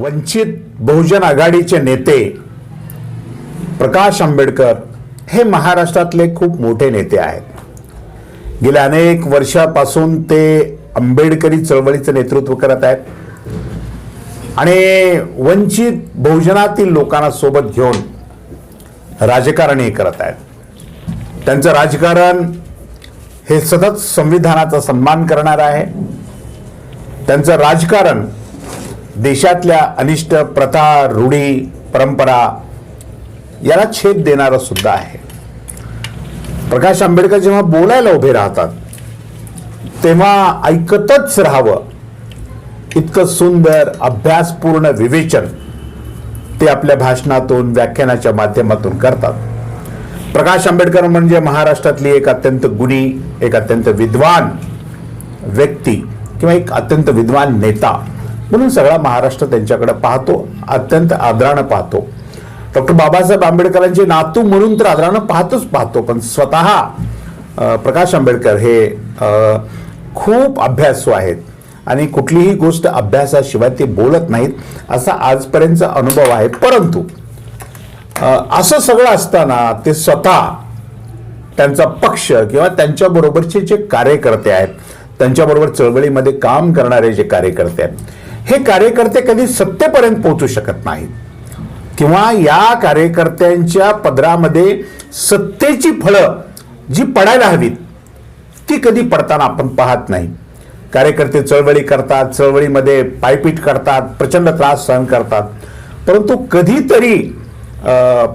वंचित बहुजन आघाडीचे नेते प्रकाश आंबेडकर हे महाराष्ट्रातले खूप मोठे नेते आहेत. गेल्या अनेक वर्षापासून ते आंबेडकरी चळवळीचं नेतृत्व करत आहेत. आणि वंचित बहुजनातील लोकांना सोबत घेऊन राजकारणही करत आहेत. त्यांचं राजकारण हे सतत संविधानाचा सन्मान करणार आहे. त्यांचं राजकारण देशातल्या अनिष्ट प्रथा रूढी परंपरा याला छेद देणारं सुद्धा आहे. प्रकाश आंबेडकर जेव्हा बोलायला उभे राहतात तेव्हा ऐकतच राहावं. इतकं सुंदर अभ्यासपूर्ण विवेचन ते आपल्या भाषणातून व्याख्यानाच्या माध्यमातून करतात. प्रकाश आंबेडकर म्हणजे महाराष्ट्रातली एक अत्यंत गुणी एक अत्यंत विद्वान व्यक्ती किंवा एक अत्यंत विद्वान नेता. म्हणून सगळा महाराष्ट्र त्यांच्याकडे पाहतो अत्यंत आदरानं पाहतो. डॉक्टर बाबासाहेब आंबेडकरांचे नातू म्हणून तर आदरानं पाहतोच पाहतो पण स्वतः प्रकाश आंबेडकर हे खूप अभ्यासू आहेत. आणि कुठलीही गोष्ट अभ्यासाशिवाय ते बोलत नाहीत असा आजपर्यंतचा अनुभव आहे. परंतु असं सगळं असताना ते स्वतः त्यांचा पक्ष किंवा त्यांच्याबरोबरचे जे कार्यकर्ते आहेत त्यांच्याबरोबर चळवळीमध्ये काम करणारे जे कार्यकर्ते आहेत हे कार्यकर्ते कधी सत्तेपर्यंत पोहोचू शकत नाहीत. किंवा या कार्यकर्त्यांच्या पदरामध्ये सत्तेची फळं जी पडायला हवीत ती कधी पडताना आपण पाहत नाही. कार्यकर्ते चळवळी करतात चळवळीमध्ये पायपीट करतात प्रचंड त्रास सहन करतात. परंतु कधीतरी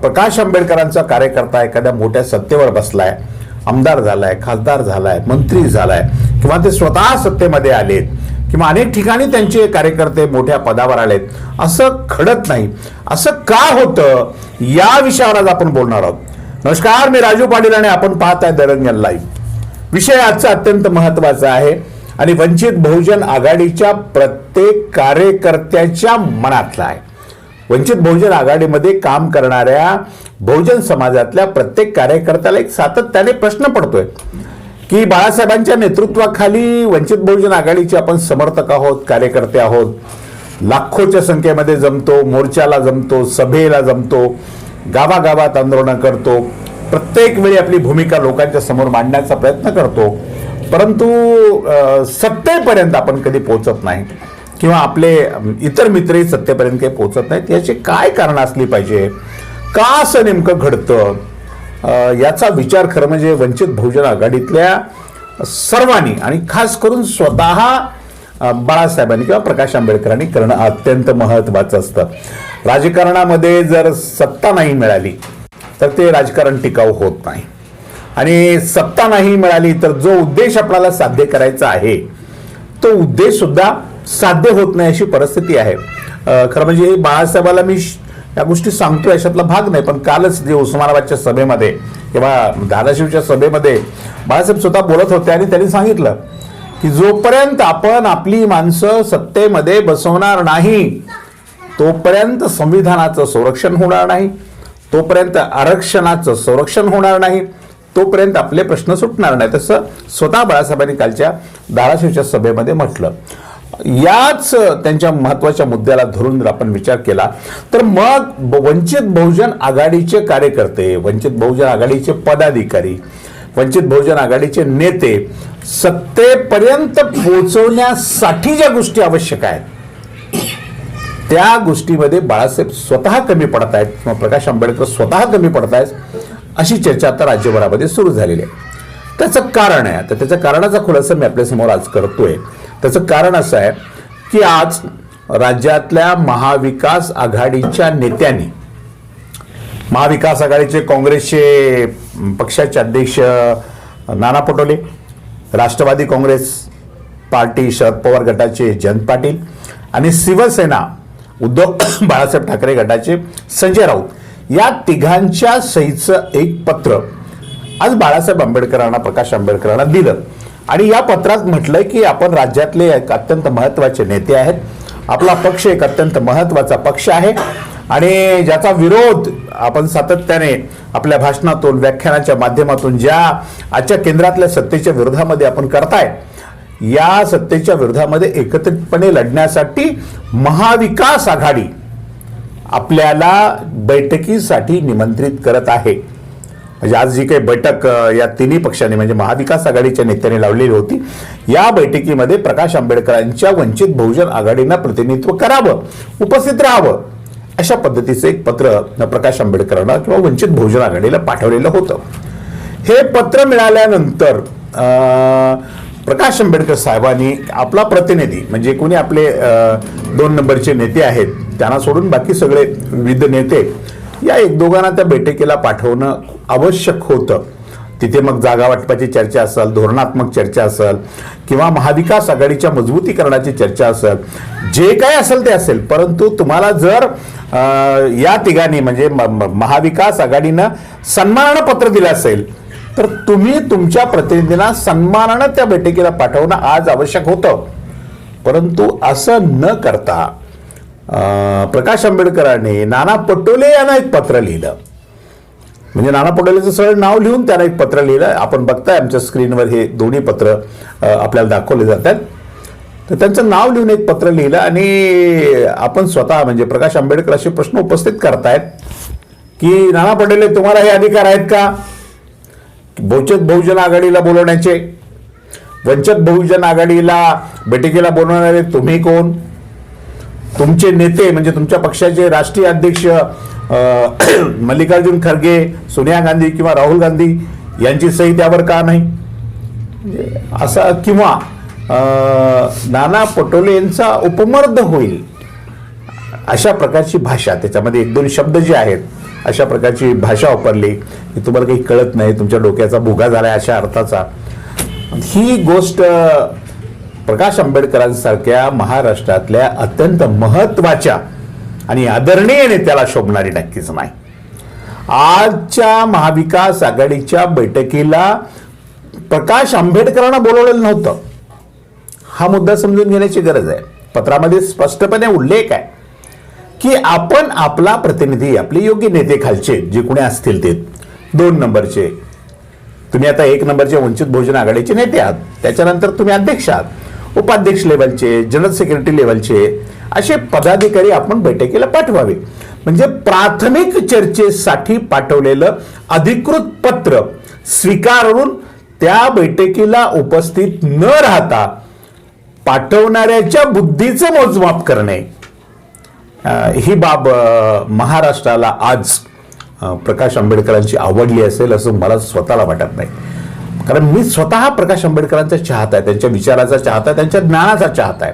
प्रकाश आंबेडकरांचा कार्यकर्ता एखाद्या मोठ्या सत्तेवर बसलाय आमदार झालाय खासदार झालाय मंत्री झालाय किंवा ते स्वतः सत्तेमध्ये आलेत किंवा अनेक ठिकाणी त्यांचे कार्यकर्ते मोठ्या पदावर आलेत. असं घडत नाही. असं का होतं? या विषयावर आज आपण बोलणार आहोत. नमस्कार मी राजू पाटील आणि आपण पाहत आहे दरंगन लाईव्ह विषय आजचा अत्यंत महत्त्वाचा आहे आणि वंचित बहुजन आघाडीच्या प्रत्येक कार्यकर्त्याच्या मनातला आहे. वंचित बहुजन आघाडीमध्ये काम करणाऱ्या बहुजन समाजातल्या प्रत्येक कार्यकर्त्याला एक सातत्याने प्रश्न पडतोय. की बाळासाहेबांच्या नेतृत्वाखाली वंचित बहुजन आघाडीचे आपण समर्थक आहोत कार्यकर्ते आहोत. लाखोच्या संख्येमध्ये जमतो मोर्चाला जमतो सभेला जमतो गावागावात आंदोलनं करतो. प्रत्येक वेळी आपली भूमिका लोकांच्या समोर मांडण्याचा प्रयत्न करतो. परंतु सत्तेपर्यंत आपण कधी पोहोचत नाही किंवा आपले इतर मित्रही सत्तेपर्यंत काही पोहोचत नाहीत. याची काय कारणं असली पाहिजे? का असं नेमकं घडतं? याचा विचार खरं म्हणजे वंचित बहुजन आघाडीतल्या सर्वांनी आणि खास करून स्वतः बाळासाहेबांनी किंवा प्रकाश आंबेडकरांनी करणं अत्यंत महत्वाचं असतं. राजकारणामध्ये जर सत्ता नाही मिळाली तर ते राजकारण टिकाऊ होत नाही. आणि सत्ता नाही मिळाली तर जो उद्देश आपल्याला साध्य करायचा आहे तो उद्देश सुद्धा साध्य होत नाही अशी परिस्थिती आहे. खरं म्हणजे बाळासाहेबाला मी श- या गोष्टी सांगतो याच्यातला भाग नाही पण कालच जे उस्मानाबादच्या सभेमध्ये किंवा धाराशिवच्या सभेमध्ये बाळासाहेब स्वतः बोलत होते आणि त्यांनी सांगितलं की जोपर्यंत आपण आपली माणसं सत्तेमध्ये बसवणार नाही तोपर्यंत संविधानाचं संरक्षण होणार नाही तोपर्यंत आरक्षणाचं संरक्षण होणार नाही तोपर्यंत आपले प्रश्न सुटणार नाही. तसं स्वतः बाळासाहेबांनी कालच्या धाराशिवच्या सभेमध्ये म्हटलं. याच त्यांच्या महत्त्वाच्या मुद्द्याला धरून जर आपण विचार केला तर मग वंचित बहुजन आघाडीचे कार्यकर्ते वंचित बहुजन आघाडीचे पदाधिकारी वंचित बहुजन आघाडीचे नेते सत्तेपर्यंत पोहोचवण्यासाठी ज्या गोष्टी आवश्यक आहेत त्या गोष्टीमध्ये बाळासाहेब स्वतः कमी पडत आहेत किंवा प्रकाश आंबेडकर स्वतः कमी पडत आहेत अशी चर्चा आता राज्यभरामध्ये सुरू झालेली आहे. त्याचं कारण आहे तर त्याच्या कारणाचा खुलासा मी आपल्यासमोर आज करतोय. त्याचं कारण असं आहे की आज राज्यातल्या महाविकास आघाडीच्या नेत्यांनी महाविकास आघाडीचे काँग्रेसचे पक्षाचे अध्यक्ष नाना पटोले राष्ट्रवादी काँग्रेस पार्टी शरद पवार गटाचे जयंत पाटील आणि शिवसेना उद्धव बाळासाहेब ठाकरे गटाचे संजय राऊत या तिघांच्या सहीचं एक पत्र आज बाळासाहेब आंबेडकरांना प्रकाश आंबेडकरांना दिलं. आणि या पत्रात म्हटलंय की आपण राज्यातले एक अत्यंत महत्त्वाचे नेते आहेत. आपला पक्ष एक अत्यंत महत्त्वाचा पक्ष आहे. आणि ज्याचा विरोध आपण सातत्याने आपल्या भाषणातून व्याख्यानाच्या माध्यमातून ज्या आजच्या केंद्रातल्या सत्तेच्या विरोधामध्ये आपण करताय या सत्तेच्या विरोधामध्ये एकत्रितपणे लढण्यासाठी महाविकास आघाडी आपल्याला बैठकीसाठी निमंत्रित करत आहे. म्हणजे आज जी काही बैठक या तिन्ही पक्षांनी म्हणजे महाविकास आघाडीच्या नेत्यांनी लावलेली होती या बैठकीमध्ये प्रकाश आंबेडकरांच्या वंचित बहुजन आघाडीनं प्रतिनिधित्व करावं उपस्थित राहावं अशा पद्धतीचं एक पत्र प्रकाश आंबेडकरांना किंवा वंचित बहुजन आघाडीला पाठवलेलं होतं. हे पत्र मिळाल्यानंतर प्रकाश आंबेडकर साहेबांनी आपला प्रतिनिधी म्हणजे कोणी आपले दोन नंबरचे नेते आहेत त्यांना सोडून बाकी सगळे विविध नेते या एक दोघांना त्या बैठकीला पाठवणं आवश्यक होतं. तिथे मग जागा वाटपाची चर्चा असेल धोरणात्मक चर्चा असेल किंवा महाविकास आघाडीच्या मजबूतीकरणाची चर्चा असेल जे काय असेल ते असेल. परंतु तुम्हाला जर या तिघांनी म्हणजे म- महाविकास आघाडीनं सन्मानानं पत्र दिलं असेल तर तुम्ही तुमच्या प्रतिनिधींना सन्मानानं त्या बैठकीला पाठवणं आज आवश्यक होतं. परंतु असं न करता प्रकाश आंबेडकरांनी नाना पटोले यांना एक पत्र लिहिलं म्हणजे नाना पटोलेचं सरळ नाव लिहून त्यांना एक पत्र लिहिलं आपण बघताय आमच्या स्क्रीनवर हे दोन्ही पत्र आपल्याला दाखवले जातात तर त्यांचं नाव लिहून एक पत्र लिहिलं आणि आपण स्वतः म्हणजे प्रकाश आंबेडकर असे प्रश्न उपस्थित करतायत की नाना पटोले तुम्हाला हे अधिकार आहेत का बहुचत बहुजन आघाडीला बोलवण्याचे वंचित बहुजन आघाडीला बैठकीला बोलवणारे तुम्ही कोण तुमचे नेते म्हणजे तुमच्या पक्षाचे राष्ट्रीय अध्यक्ष मल्लिकार्जुन खरगे सोनिया गांधी किंवा राहुल गांधी यांची सही त्यावर का नाही? म्हणजे असा किंवा नाना पटोले यांचा उपमर्द होईल अशा प्रकारची भाषा त्याच्यामध्ये एक दोन शब्द जे आहेत अशा प्रकारची भाषा वापरली की तुम्हाला काही कळत नाही तुमच्या डोक्याचा भुगा आहे अशा अर्थाचा. ही गोष्ट प्रकाश आंबेडकरांसारख्या महाराष्ट्रातल्या अत्यंत महत्त्वाच्या आणि आदरणीय नेत्याला शोभणारी नक्कीच नाही. आजच्या महाविकास आघाडीच्या बैठकीला प्रकाश आंबेडकरांना बोलवलेलं नव्हतं. हा मुद्दा समजून घेण्याची गरज आहे. पत्रामध्ये स्पष्टपणे उल्लेख आहे की आपण आपला प्रतिनिधी आपले योग्य नेते खालचे जे कोणी असतील ते दोन नंबरचे. तुम्ही आता एक नंबरचे वंचित बहुजन आघाडीचे नेते आहात. त्याच्यानंतर तुम्ही अध्यक्ष आहात. उपाध्यक्ष लेवलचे जनरल सेक्रेटरी लेवलचे असे पदाधिकारी आपण बैठकीला पाठवावे. म्हणजे प्राथमिक चर्चेसाठी पाठवलेलं अधिकृत पत्र स्वीकारून त्या बैठकीला उपस्थित न राहता पाठवणाऱ्याच्या बुद्धीचं मोजमाप करणे. ही बाब महाराष्ट्राला आज प्रकाश आंबेडकरांची आवडली असेल असं मला स्वतःला वाटत नाही. कारण मी स्वतः प्रकाश आंबेडकरांचा चाहता आहे त्यांच्या विचाराचा चाहता आहे त्यांच्या ज्ञानाचा चाहता आहे.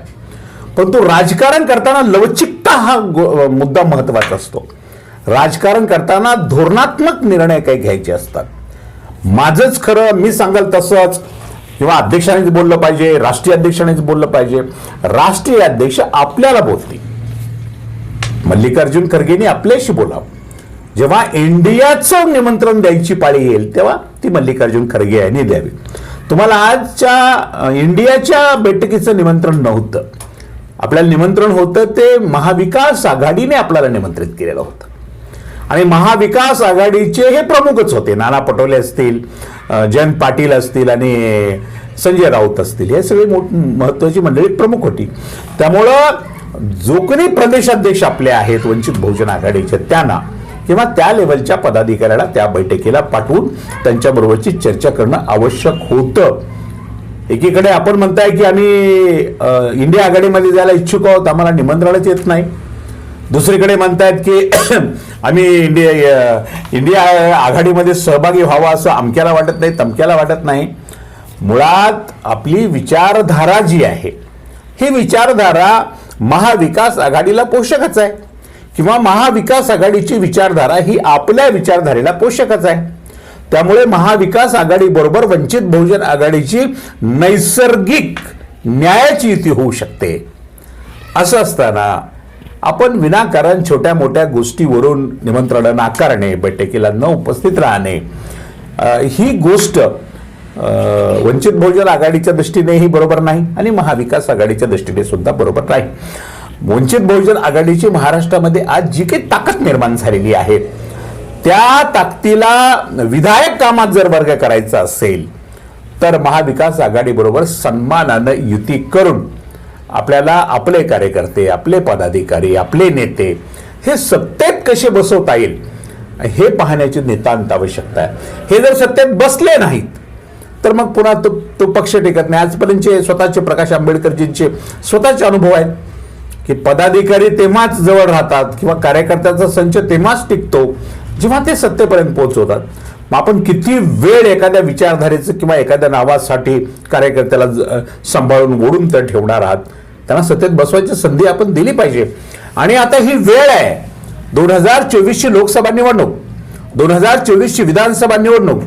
परंतु राजकारण करताना लवचिकता हा मुद्दा महत्त्वाचा असतो. राजकारण करताना धोरणात्मक निर्णय काही घ्यायचे असतात. माझंच खरं मी सांगाल तसंच किंवा अध्यक्षानेच बोललं पाहिजे राष्ट्रीय अध्यक्षानेच बोललं पाहिजे राष्ट्रीय अध्यक्ष आपल्याला बोलतील. मल्लिकार्जुन खरगेंनी आपल्याशी बोलावं. जेव्हा इंडियाचं निमंत्रण द्यायची पाळी येईल तेव्हा ती मल्लिकार्जुन खरगे यांनी द्यावी. तुम्हाला आजच्या इंडियाच्या बैठकीचं निमंत्रण नव्हतं. आपल्याला निमंत्रण होतं ते महाविकास आघाडीने आपल्याला निमंत्रित केलेलं होतं. आणि महाविकास आघाडीचे हे प्रमुखच होते. नाना पटोले असतील जयंत पाटील असतील आणि संजय राऊत असतील. हे सगळे मोठ महत्वाची मंडळी प्रमुख होती. त्यामुळं जो कोणी प्रदेशाध्यक्ष आपले आहेत वंचित बहुजन आघाडीचे. त्यांना किंवा त्या लेवलच्या पदाधिकाऱ्याला त्या बैठकीला पाठवून त्यांच्याबरोबरची चर्चा करणं आवश्यक होतं. एकीकडे आपण म्हणताय की आम्ही इंडिया आघाडीमध्ये जायला इच्छुक आहोत आम्हाला निमंत्रणच येत नाही. दुसरीकडे म्हणतायत की आम्ही इंडिया इंडिया आघाडीमध्ये सहभागी व्हावा असं अमक्याला वाटत नाही तमक्याला वाटत नाही. मुळात आपली विचारधारा जी आहे ही विचारधारा महाविकास आघाडीला पोषकच आहे. किंवा महाविकास आघाडीची विचारधारा ही आपल्या विचारधारेला पोषकच आहे. त्यामुळे महाविकास आघाडीबरोबर वंचित बहुजन आघाडीची नैसर्गिक न्यायाची युती होऊ शकते. असं असताना आपण विनाकारण छोट्या मोठ्या गोष्टीवरून निमंत्रण नाकारणे बैठकीला न उपस्थित राहणे ही गोष्ट वंचित बहुजन आघाडीच्या दृष्टीनेही बरोबर नाही आणि महाविकास आघाडीच्या दृष्टीने सुद्धा बरोबर नाही. वंचित बहुजन आघाडीची महाराष्ट्रामध्ये आज जी काही ताकद निर्माण झालेली आहे त्या ताकदीला विधायक कामात जर वर्ग करायचा असेल तर महाविकास आघाडीबरोबर सन्मानानं युती करून आपल्याला आपले कार्यकर्ते आपले पदाधिकारी आपले नेते हे सत्तेत कसे बसवता येईल हे पाहण्याची नितांत आवश्यकता आहे. हे जर सत्तेत बसले नाहीत तर मग पुन्हा तो तो पक्ष टिकत नाही. आजपर्यंतचे स्वतःचे प्रकाश आंबेडकरजींचे स्वतःचे अनुभव आहेत. की पदाधिकारी तेव्हाच जवळ राहतात किंवा कार्यकर्त्याचा संच तेव्हाच टिकतो जेव्हा ते सत्तेपर्यंत पोहोचवतात. मग आपण किती वेळ एखाद्या विचारधारेचं किंवा एखाद्या नावासाठी कार्यकर्त्याला ज- सांभाळून ओढून तर ठेवणार आहात. त्यांना सत्तेत बसवायची संधी आपण दिली पाहिजे. आणि आता ही वेळ आहे. दोन हजार चोवीसची लोकसभा निवडणूक दोन हजार चोवीसची विधानसभा निवडणूक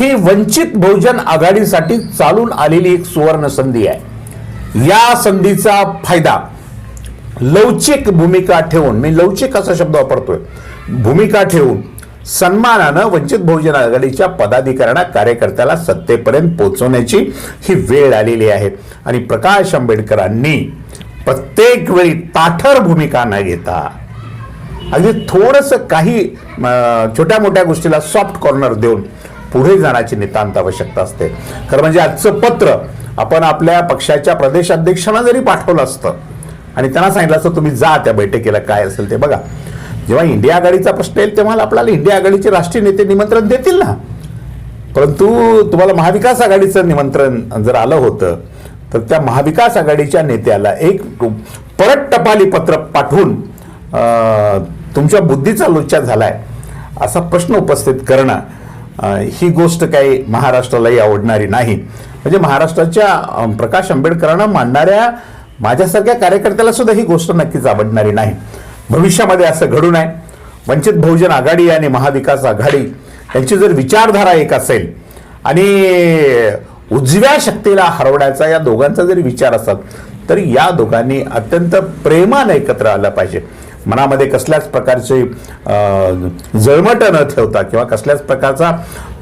ही वंचित बहुजन आघाडीसाठी चालून आलेली एक सुवर्ण संधी आहे. या संधीचा फायदा लवचिक भूमिका ठेवून मी लवचिक असा शब्द वापरतोय. भूमिका ठेवून सन्मानानं वंचित बहुजन आघाडीच्या पदाधिकाऱ्यांना कार्यकर्त्याला सत्तेपर्यंत पोहोचवण्याची ही वेळ आलेली आहे. आणि प्रकाश आंबेडकरांनी प्रत्येक वेळी ताठर भूमिका न घेता अगदी थोडंसं काही छोट्या मोठ्या गोष्टीला सॉफ्ट कॉर्नर देऊन पुढे जाण्याची नितांत आवश्यकता असते. खरं म्हणजे आजचं पत्र आपण आपल्या पक्षाच्या प्रदेशाध्यक्षांना जरी पाठवलं असतं आणि त्यांना सांगितलं असं तुम्ही जा त्या बैठकीला काय असेल ते बघा. जेव्हा इंडिया आघाडीचा प्रश्न येईल तेव्हा आपल्याला इंडिया आघाडीचे राष्ट्रीय नेते निमंत्रण देतील ना. परंतु तुम्हाला महाविकास आघाडीचं निमंत्रण जर आलं होतं तर त्या महाविकास आघाडीच्या नेत्याला एक परत टपाली पत्र पाठवून तुमच्या बुद्धीचा लोचा झालाय असा प्रश्न उपस्थित करणं ही गोष्ट काही महाराष्ट्रालाही आवडणारी नाही. म्हणजे महाराष्ट्राच्या प्रकाश आंबेडकरांना मांडणाऱ्या माझ्यासारख्या कार्यकर्त्याला सुद्धा ही गोष्ट नक्कीच आवडणारी नाही. भविष्यामध्ये असं घडू नये. वंचित बहुजन आघाडी आणि महाविकास आघाडी यांची जर विचारधारा एक असेल आणि उजव्या शक्तीला हरवण्याचा या दोघांचा जरी विचार असेल तर या दोघांनी अत्यंत प्रेमानं एकत्र आलं पाहिजे. मनामध्ये कसल्याच प्रकारचे जळमट न ठेवता किंवा कसल्याच प्रकारचा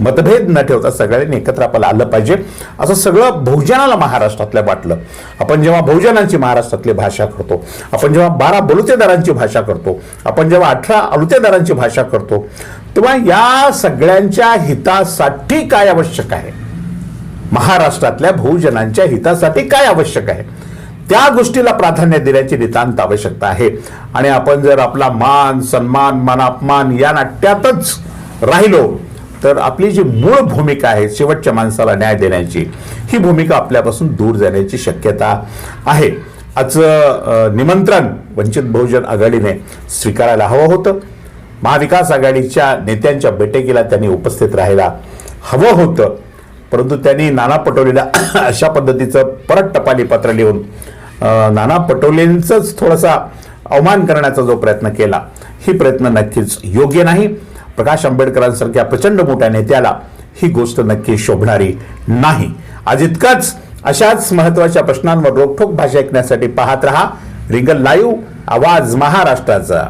मतभेद न ठेवता सगळ्यांनी एकत्र आपल्याला आलं पाहिजे. असं सगळं बहुजनाला महाराष्ट्रातल्या वाटलं आपण जेव्हा बहुजनांची महाराष्ट्रातली भाषा करतो आपण जेव्हा बारा बलुतेदारांची भाषा करतो आपण जेव्हा अठरा अलुतेदारांची भाषा करतो तेव्हा या सगळ्यांच्या हितासाठी काय आवश्यक आहे? महाराष्ट्रातल्या बहुजनांच्या हितासाठी काय आवश्यक आहे? त्या गोष्टीला प्राधान्य देण्याची नितांत आवश्यकता आहे. आणि आपण जर आपला मान सन्मान मानापमान या नाट्यातच राहिलो तर आपली जी मूळ भूमिका आहे शेवटच्या माणसाला न्याय देण्याची ही भूमिका आपल्यापासून दूर जाण्याची शक्यता आहे. आजचं निमंत्रण वंचित बहुजन आघाडीने स्वीकारायला हवं होतं. महाविकास आघाडीच्या नेत्यांच्या बैठकीला त्यांनी उपस्थित राहायला हवं होतं. परंतु त्यांनी नाना पटोलेला अशा पद्धतीचं परत टपाली पत्र लिहून नाना पटोलेंचाच थोडासा अवमान करण्याचा जो प्रयत्न केला ही प्रयत्न नक्कीच योग्य नाही. प्रकाश आंबेडकरांसारख्या प्रचंड मोठ्या नेत्याला ही गोष्ट नक्की शोभणारी नाही. आज इतकंच अशाच महत्त्वाच्या प्रश्नांवर रोखोक भाषा ऐकण्यासाठी पाहत रहा. रिंगल लाईव्ह आवाज महाराष्ट्राचा.